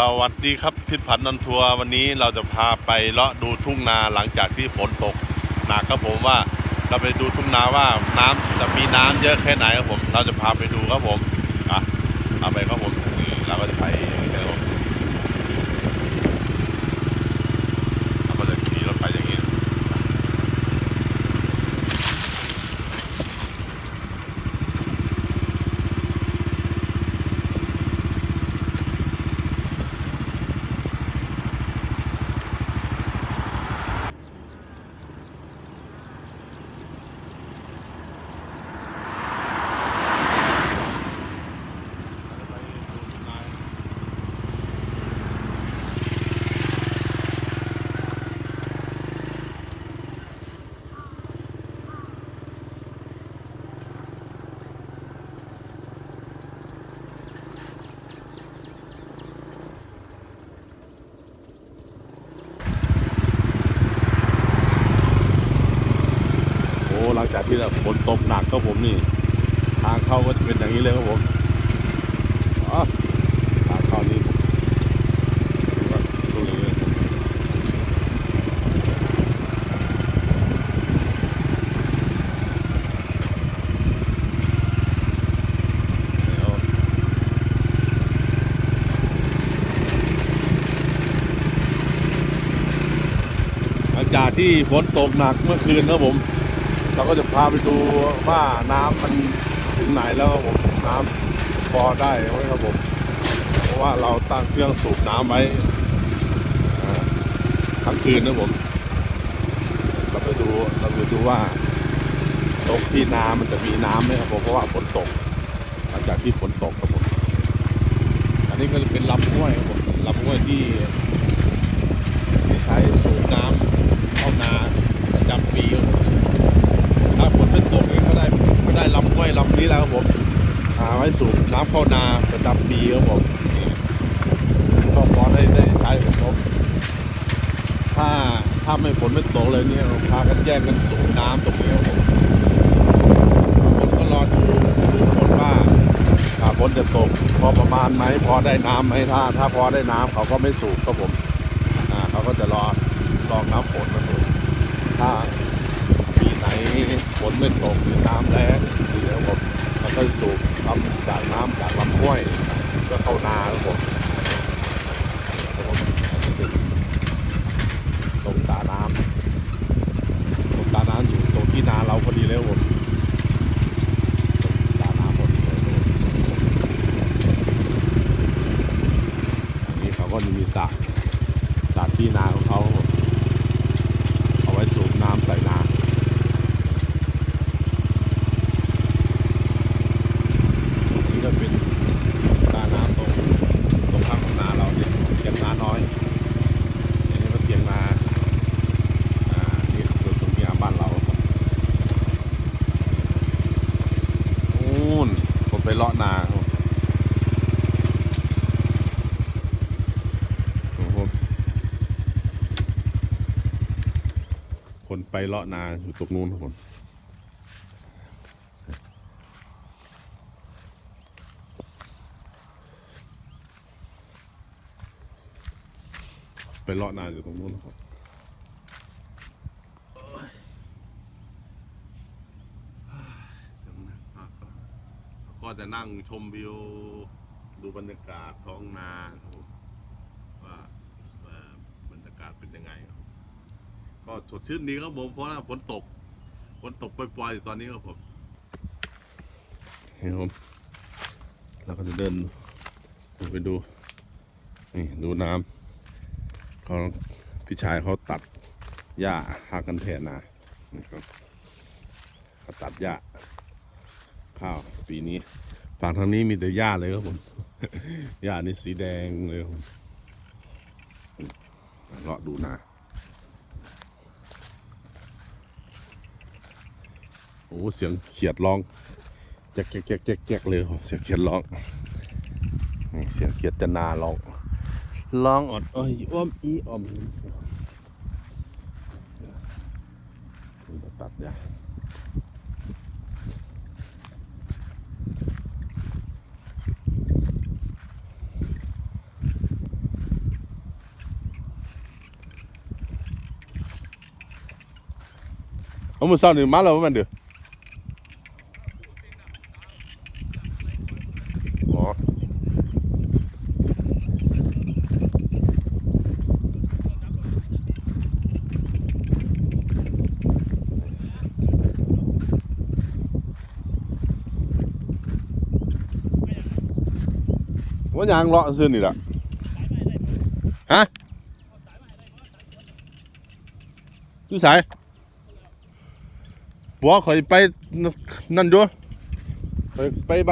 สวัสดีครับทิศพันธ์นันทัวร์วันนี้เราจะพาไปเลาะดูทุ่งนาหลังจากที่ฝนตกหนักครับผมว่าเราไปดูทุ่งนาว่าน้ำจะมีน้ำเยอะแค่ไหนครับผม เราจะพาไปดูครับผมอะเอาไปครับผมเราก็จะไปครับผมเราก็จะขี่รถไปอย่างนี้ โอ้หลังจากที่ฝนตกหนักก็ผมนี่ ทางเข้าก็จะเป็นอย่างนี้เลยครับผมทางเข้านี้ตรงนี้เลยหลังจากที่ฝนตกหนักเมื่อคืนครับผม เราก็จะพาไปดูว่าน้ำมันถึงไหนแล้วครับผมน้ำพอได้ไหมครับผมเพราะว่าเราตั้งเครื่องสูบน้ำไว้อ่าทั้งคืนนะผมเราไปดูเราไปดูว่าตรงที่น้ำมันจะมีน้ำไหมครับผมเพราะว่าฝนตก หลังจากที่ฝนตกครับผมอันนี้ก็จะเป็นลำห้วยครับผมลำห้วยที่ที่ใช้สูบน้ำเข้านาประจำปีครับ ถ้าฝนไม่ตกเองก็ได้ก็ได้ลำห้วยลำนี้แล้วครับผมหาไว้สูบน้ำเข้านาประจำปีครับผมก็พอได้ได้ใช้ครับผมถ้าถ้าไม่ฝนไม่ตกเลยเนี่ยพากันแย่งกันสูบน้ำตรงนี้ครับผมผมก็รอดูดูผลว่าถ้าฝนจะตกพอประมาณไหมพอได้น้ำไหมถ้า ถ้าพอได้น้ำเขาก็ไม่สูบครับผมอ่าเขาก็จะรอรอน้ำฝนนะผมถ้า ฝนไม่ตกหรือน้ำแล้งเดี๋ยวผมมันก็สูบลำจากน้ำจากลำห้วยก็เข้านาครับผมครับผมอันนี้เป็นตรงตาน้ำตรงตาน้ำอยู่ตรงที่นาเราพอดีแล้วผมตรงตาน้ำพอดีเลยครับอันนี้เขาก็จะมีสระสระที่นาของเขาครับผมเอาไว้สูบน้ำใส่นา นี่ก็เป็นตาน้ำตรงตรงข้างของนาเราเนี่ยเทียงนาน้อยอันนี้ก็เทียงนาอ่านี่คือตรงที่บ้านเราครับนู่นผมไปเลาะนาครับโอ้โห คนไปเลาะนาอยู่ตรงนู้นครับผมไปเลาะนาอยู่ตรงนู้นครับก็จะนั่งชมวิว ดูบรรยากาศท้องนาครับผมว่าว่าบรรยากาศเป็นยังไงครับ ก็สดชื่นดีครับผมเพราะว่าฝนตกฝนตกปล่อยๆอยู่ตอนนี้ครับผมเห็นผมเราก็จะเดินไปดูนี่ดูน้ำเขาพี่ชายเขาตัดหญ้าหากันแทนนานะครับเขาตัดหญ้าข้าวปีนี้ฝั่งทางนี้มีแต่หญ้าเลยครับผมหญ้านี่สีแดงเลยครับผมเลาะดูนา โอ้เสียงเขียดร้องแจ๊กแจ๊กแจ๊กแจ๊กเลยเสียงเขียดร้องนี่เสียงเขียดจะนาร้องร้องอดอ้อยอ้อมอีอ้อมตัดเนี่ย我们上的马เดือ。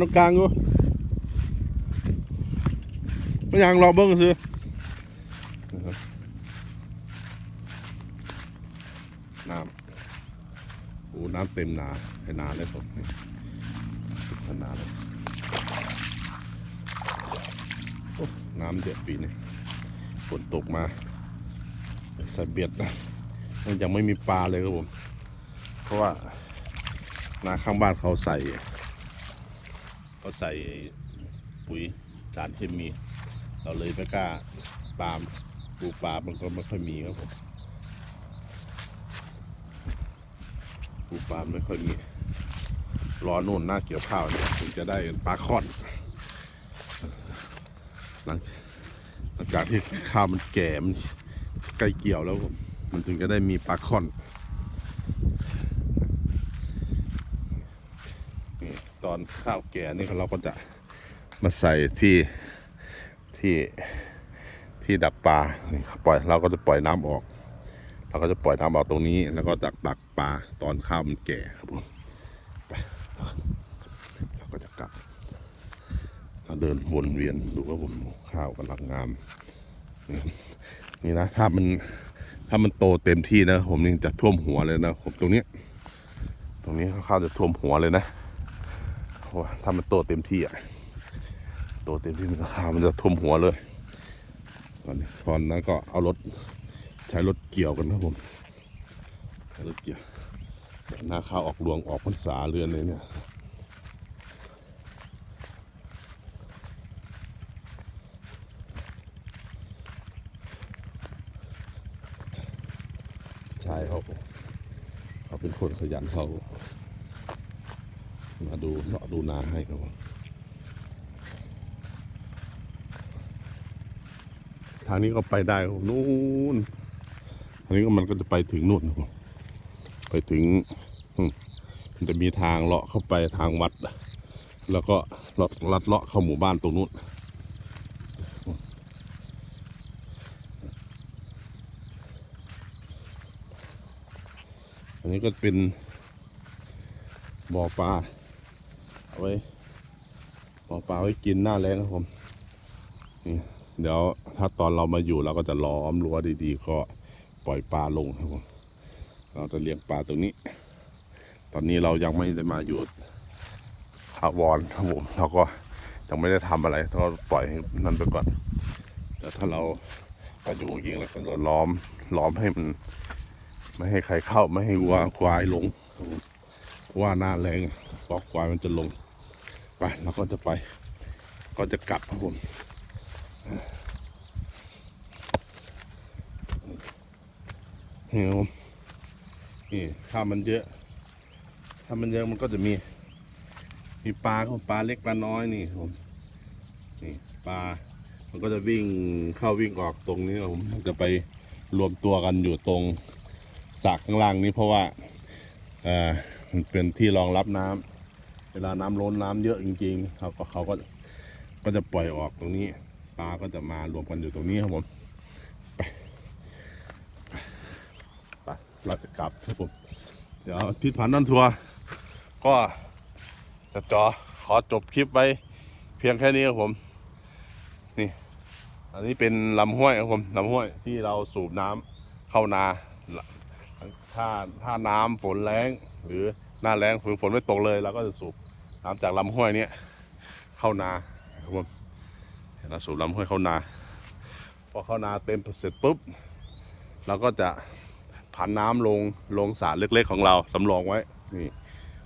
ตรงกลางอยู่ว่ายางเลาะเบิ่งซื่อน้ำโอ้น้ำเต็มนาให้นาเลยผมนี่ขนาดเลย น้ำเยอะปีนี้ฝนตกมาใส่เบียดนะมันยังไม่มีปลาเลยครับผม เพราะว่านาข้างบ้านเขาใส่เขาใส่ปุ๋ยสารเคมี เราเลยไม่กล้าปาล์มปูปลามันก็ไม่ค่อยมีครับผมปูปลาไม่ค่อยมีรอโน่นหน้าเกี่ยวข้าวเนี่ยถึงจะได้ปลาค่อน หลังหลังจากที่ข้าวมันแก่มันใกล้เกี่ยวแล้วมมันถึงจะได้มีปลาค่อนนี่ตอนข้าวแก่นี่เราก็จะมาใส่ที่ที่ที่ดักปลาปล่อยเราก็จะปล่อยน้ำออก เราก็จะปล่อยน้ำออกตรงนี้ แล้วก็ดักดักปลาตอนข้าวมันแก่ครับผมไปเราก็จะกลับ เราเดินวนเวียนดูว่าผมข้าวกำลังงาม นี่นะถ้ามันถ้ามันโตเต็มที่นะ ผมยังจะท่วมหัวเลยนะผมตรงนี้ ตรงนี้ข้าวจะท่วมหัวเลยนะเพราะว่าถ้ามันโตเต็มที่อะโตเต็มที่มันข้าวมันจะท่วมหัวเลยตอนนี้ตอนนั้นก็เอารถใช้รถเกี่ยวกันครับผมใช้รถเกี่ยวหน้าข้าวออกรวงออกพรรษาเรือนเลยเนี่ย ใช่เขาเขาเป็นคนขยันเขามาดูเลาะดูนาให้ครับทางนี้ก็ไปได้นู่นทางนี้ก็มันก็จะไปถึงนู่นครับไปถึงมมันจะมีทางเลาะเข้าไปทางวัด แล้วก็เลาะลัดเลาะเข้าหมู่บ้านตรงนู้น นนี้ก็เป็นบ่อปลาเอาไว้บ่อปลาไว้กินหน้าแรงครับผมนี่เดี๋ยวถ้าตอนเรามาอยู่เราก็จะล้อมรั้วดีๆก็ปล่อยปลาลงครับผมเราจะเลี้ยงปลาตรงนี้ ตอนนี้เรายังไม่ได้มาอยู่ถาวรครับผมเราก็ยังไม่ได้ทำอะไรก็ปล่อยให้นั่นไปก่อนแต่ถ้าเราไปอยู่จริงแล้วก็ล้อมล้อมให้มัน ไม่ให้ใครเข้าไม่ให้วัวควายลงว่าหน้าแรงฟอกควายมันจะลงไปเราก็จะไป ก็จะกลับครับผมนี่ครับผมนี่ถ้ามันเยอะ ถ้ามันเยอะมันก็จะมี มีปลาครับปลาเล็กปลาน้อยนี่ครับผมนี่ปลา มันก็จะวิ่งเข้าวิ่งออกตรงนี้ครับผมจะไปรวมตัวกันอยู่ตรง สระข้างล่างนี้เพราะว่าเออมันเป็นที่รองรับน้ำเวลาน้ำล้นน้ำเยอะจริงๆเขาก็เขาก็ก็จะปล่อยออกตรงนี้ปลาก็จะมารวมกันอยู่ตรงนี้ครับผมไปไปเราจะกลับครับผมเดี๋ยวทิศผ่านนันทัวร์ก็จะจอขอจบคลิปไว้เพียงแค่นี้ครับผมนี่ อันนี้เป็นลำห้วยครับผมลำห้วยที่เราสูบน้ำเข้านา ถ้าถ้าน้ำฝนแรงหรือหน้าแรงฝนฝนไม่ตกเลยเราก็จะสูบน้ำจากลำห้วยเนี้ยเข้านาครับผมเราสูบลำห้วยเข้านา พอเข้านาเต็มเสร็จปุ๊บเราก็จะผันน้ำลงลงสระเล็กๆของเราสำรองไว้นี่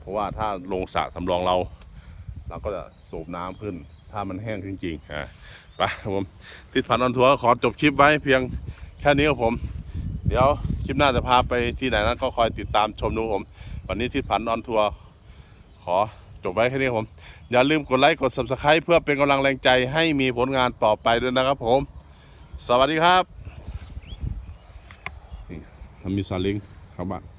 เพราะว่าถ้าลงสระสำรองเรา เราก็จะสูบน้ำขึ้น ถ้ามันแห้งจริงๆอะไปครับผมทิศพันธ์ออนทัวร์ขอจบคลิปไว้เพียงแค่นี้ครับผม เดี๋ยว คลิปหน้าจะพาไปที่ไหนนั้นก็คอยติดตามชมดูผม วันนี้ที่ผันออนทัวร์ขอจบไว้แค่นี้ผม อย่าลืมกดไลค์กด subscribe เพื่อเป็นกำลังแรงใจให้มีผลงานต่อไปด้วยนะครับผม สวัสดีครับทำมีซาเลิงครับบ้าน